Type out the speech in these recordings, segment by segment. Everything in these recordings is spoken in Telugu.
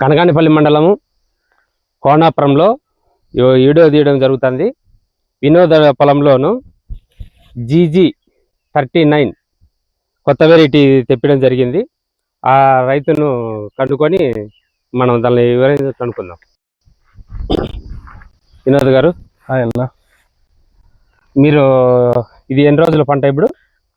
కనగానిపల్లి మండలము కోనాపురంలో వీడియో తీయడం జరుగుతుంది. వినోద పొలంలోను జీజీ థర్టీ నైన్ కొత్త వెరైటీ తెప్పడం జరిగింది. ఆ రైతును కనుక్కొని మనం దాన్ని వివరంగా కనుక్కుందాం. వినోద్ గారు అన్న. మీరు ఇది ఎన్ని రోజుల పంట ఇప్పుడు?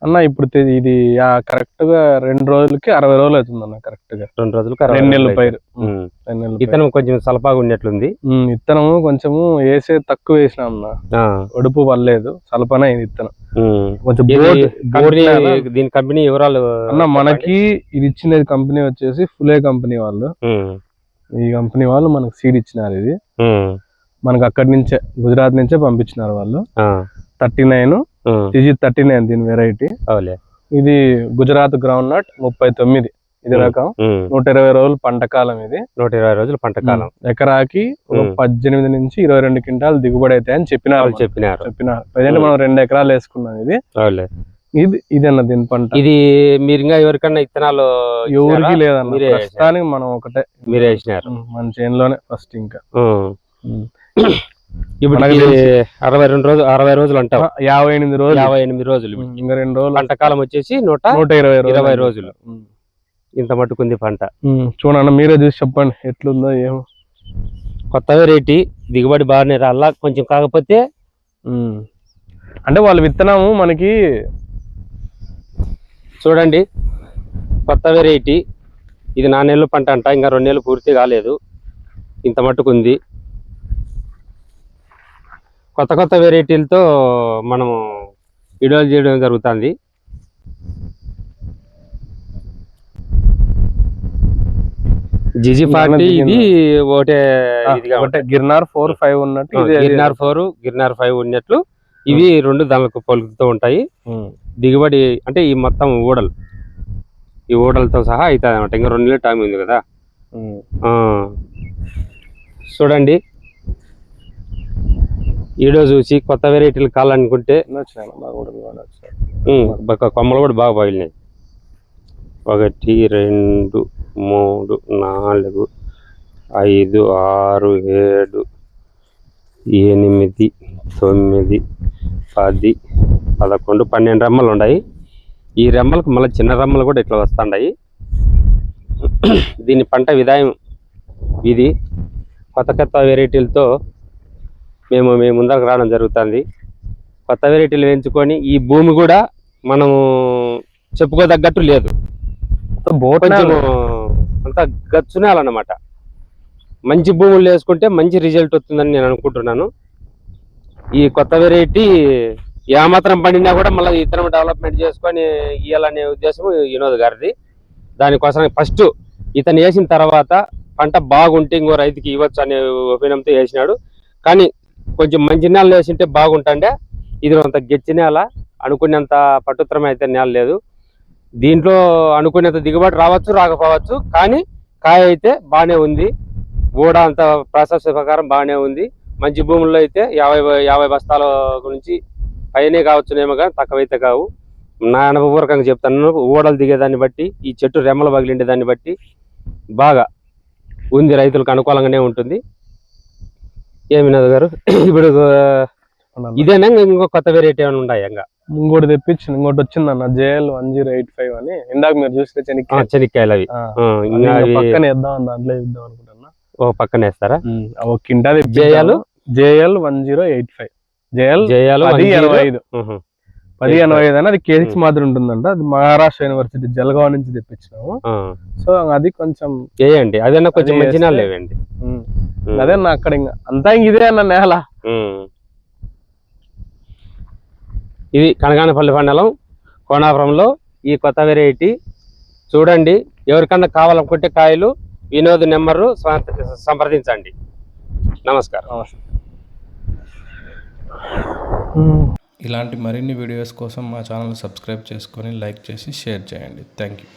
అన్న ఇప్పుడు తె- ఇది ఆ, కరెక్ట్గా రెండు రోజులకి అరవై రోజులు అవుతుంది అన్న కరెక్ట్గా రెండు రోజులు రెండు నెలల పైరు. ఉమ్. రెండు నెలల పైరు. ఇతను కొంచెం సలపాగా ఉన్నట్లుంది ఉమ్, విత్తనము కొంచెము వేసే తక్కువ వేసినాం అన్న. ఆ, ఒడుపు పర్లేదు సలపన విత్తనం ఉమ్. కొంచెం ఇది బోర్డు కంపెనీ బోర్డు దీని కంపెనీ వివరాలు అన్న మనకి ఇది ఇచ్చినది కంపెనీ వచ్చేసి ఫులే కంపెనీ వాళ్ళు. ఉమ్, ఈ కంపెనీ వాళ్ళు మనకి సీడ్ ఇచ్చినారు ఇది. ఉమ్, మనకి అక్కడి నుంచే గుజరాత్ నుంచే పంపించినారు వాళ్ళు. ఆ, థర్టీ నైన్ ఇది థర్టీ నైన్ దీని వెరైటీ అవులే. ఇది గుజరాత్ గ్రౌండ్ నట్ ముప్పై తొమ్మిది. ఇది ఉమ్. రకం. ఉమ్, నూట ఇరవై రోజులు పంట కాలం ఇది. నూట ఇరవై రోజులు పంట కాలం. ఎకరాకి. పద్దెనిమిది నుంచి ఇరవై రెండు క్వింటాలు దిగుబడి అయితే అని చెప్పినారు. వాళ్ళు చెప్పినారు. చెప్పినారు. ప్రజెంట్. మనం రెండు ఎకరాలు వేసుకున్నాం ఇది. ఇది ఇది అన్న దీని పంట? ఇది మీరు ఇంకా ఎవరికన్నా ఇత్తనాలు ఎవరికి? లేదన్న. ప్రస్తుతానికి మనం ఒకటే. మీరే వేసినారు. మన చేనులోనే ఫస్ట్ ఇంకా. ఇప్పుడు అరవై రెండు రోజులు అరవై రోజులు అంటావు యాభై ఎనిమిది రోజులు. యాభై ఎనిమిది రోజులు ఇంకా రెండు రోజులు. పంట కాలం వచ్చేసి నూట నూట ఇరవై రోజులు. ఇరవై రోజులు. ఇంత మట్టుకుంది పంట. చూడన్న మీరే చూసి చెప్పండి ఎట్లుందో ఏమో. కొత్త వెరైటీ దిగుబడి బాగానే రాలా కొంచెం కాకపోతే. అంటే వాళ్ళు విత్తనము మనకి చూడండి కొత్త వెరైటీ ఇది నా నెలలు పంట అంట ఇంకా రెండు నెలలు పూర్తి కాలేదు. ఇంత మట్టుకుంది. కొత్త కొత్త వెరైటీలతో మనము వీడియోలు చేయడం జరుగుతుంది. జిజి పార్టీ ఇది ఒకటే ఒకటే గిర్నార్ ఫోర్ ఫైవ్ ఉన్నట్టు గిర్నార్ ఫోర్ గిర్నార్ ఫైవ్ ఉన్నట్లు. ఇవి రెండు దానికి పలుకుతూ ఉంటాయి. దిగుబడి అంటే ఈ మొత్తం ఊడలు. ఈ ఊడలతో సహా అవుతుంది అనమాట ఇంకా రెండు నెలలు టైం ఉంది కదా. చూడండి. ఈడో చూసి కొత్త వెరైటీలు కావాలనుకుంటే కొమ్మలు కూడా బాగా పగిలినాయి. ఒకటి రెండు మూడు నాలుగు ఐదు ఆరు ఏడు ఎనిమిది తొమ్మిది పది పదకొండు పన్నెండు రెమ్మలు ఉన్నాయి. ఈ రెమ్మలకు మళ్ళీ చిన్న రెమ్మలు కూడా ఇట్లా వస్తుంటాయి దీని పంట విధాయం ఇది. కొత్త కొత్త వెరైటీలతో మేము మేము ముందరకు రావడం జరుగుతుంది. కొత్త వెరైటీలు పెంచుకొని ఈ భూమి కూడా మనము చెప్పుకోదగ్గట్టు లేదు. కొంచెం అంత గచ్చునేయాలన్నమాట మంచి భూములు వేసుకుంటే మంచి రిజల్ట్ వస్తుందని నేను అనుకుంటున్నాను. ఈ కొత్త వెరైటీ ఏమాత్రం పండినా కూడా మళ్ళీ ఇతరం డెవలప్మెంట్ చేసుకొని ఇవ్వాలనే ఉద్దేశం వినోద్ గారిది. దానికోసం ఫస్ట్ ఇతను వేసిన తర్వాత పంట బాగుంటే ఇంకో రైతుకి ఇవ్వచ్చు అనే ఒపీనియంతో వేసినాడు. కానీ కొంచెం మంచి నేల వేసింటే బాగుంటుండే. ఇది అంత గెచ్చి నేల అనుకునేంత పట్టుత్రం అయితే నేల లేదు. దీంట్లో అనుకునేంత దిగుబడి రావచ్చు రాకపోవచ్చు కానీ కాయ అయితే బాగానే ఉంది. ఊడ అంత ప్రాసెస్ ప్రకారం బాగానే ఉంది. మంచి భూముల్లో అయితే యాభై యాభై బస్తాల గురించి పైనే కావచ్చునేమో కానీ తక్కువైతే కావు. నా అనుభవపూర్వకంగా చెప్తాను ఊడలు దిగేదాన్ని బట్టి ఈ చెట్టు రెమ్మలు పగిలిండే దాన్ని బట్టి బాగా ఉంది రైతులకు అనుకూలంగానే ఉంటుంది. ఏమి వినోద్ గారు? ఇప్పుడు ఇదేనా? ఇంకో కొత్త వెరైటీ ఏమైనా ఉన్నాయా ఇంకా? ఇంకోటి తెప్పించింది ఇంకోటి వచ్చిందన్న. JL one zero eight five అని. ఇందాక మీరు చూస్తే చెనిక్కాయ చెనిక్కాయలు అవి. పక్కన వేద్దాం దాంట్లో ఇద్దాం అనుకుంటున్నా. ఓ పక్కన వేస్తారా? ఒక కింటా జేయాలు? JL? One zero eight five. JL జయాలు పది ఎనభై. ఐదు. పది ఎనభై ఐదు అని. అది కేజీస్ ఉమ్. మాత్రం ఉంటుందంట. అది మహారాష్ట్ర యూనివర్సిటీ జలగావ్ నుంచి తెప్పించినాము. సో అది కొంచెం వేయండి. అదన్నా కొంచెం మంచిగా లేవండి. అదే నా అక్కడ ఇంకా అంతా ఇంక ఇదే అన్న నేల. ఇది కనగానపల్లి మండలం కోనాపురంలో ఈ కొత్త వెరైటీ. చూడండి ఎవరికన్నా కావాలనుకుంటే కాయలు వినోద్ నెంబరు సంప్రదించండి. నమస్కారం. ఇలాంటి మరిన్ని వీడియోస్ కోసం మా ఛానల్ సబ్స్క్రైబ్ చేసుకొని లైక్ చేసి షేర్ చేయండి. Thank you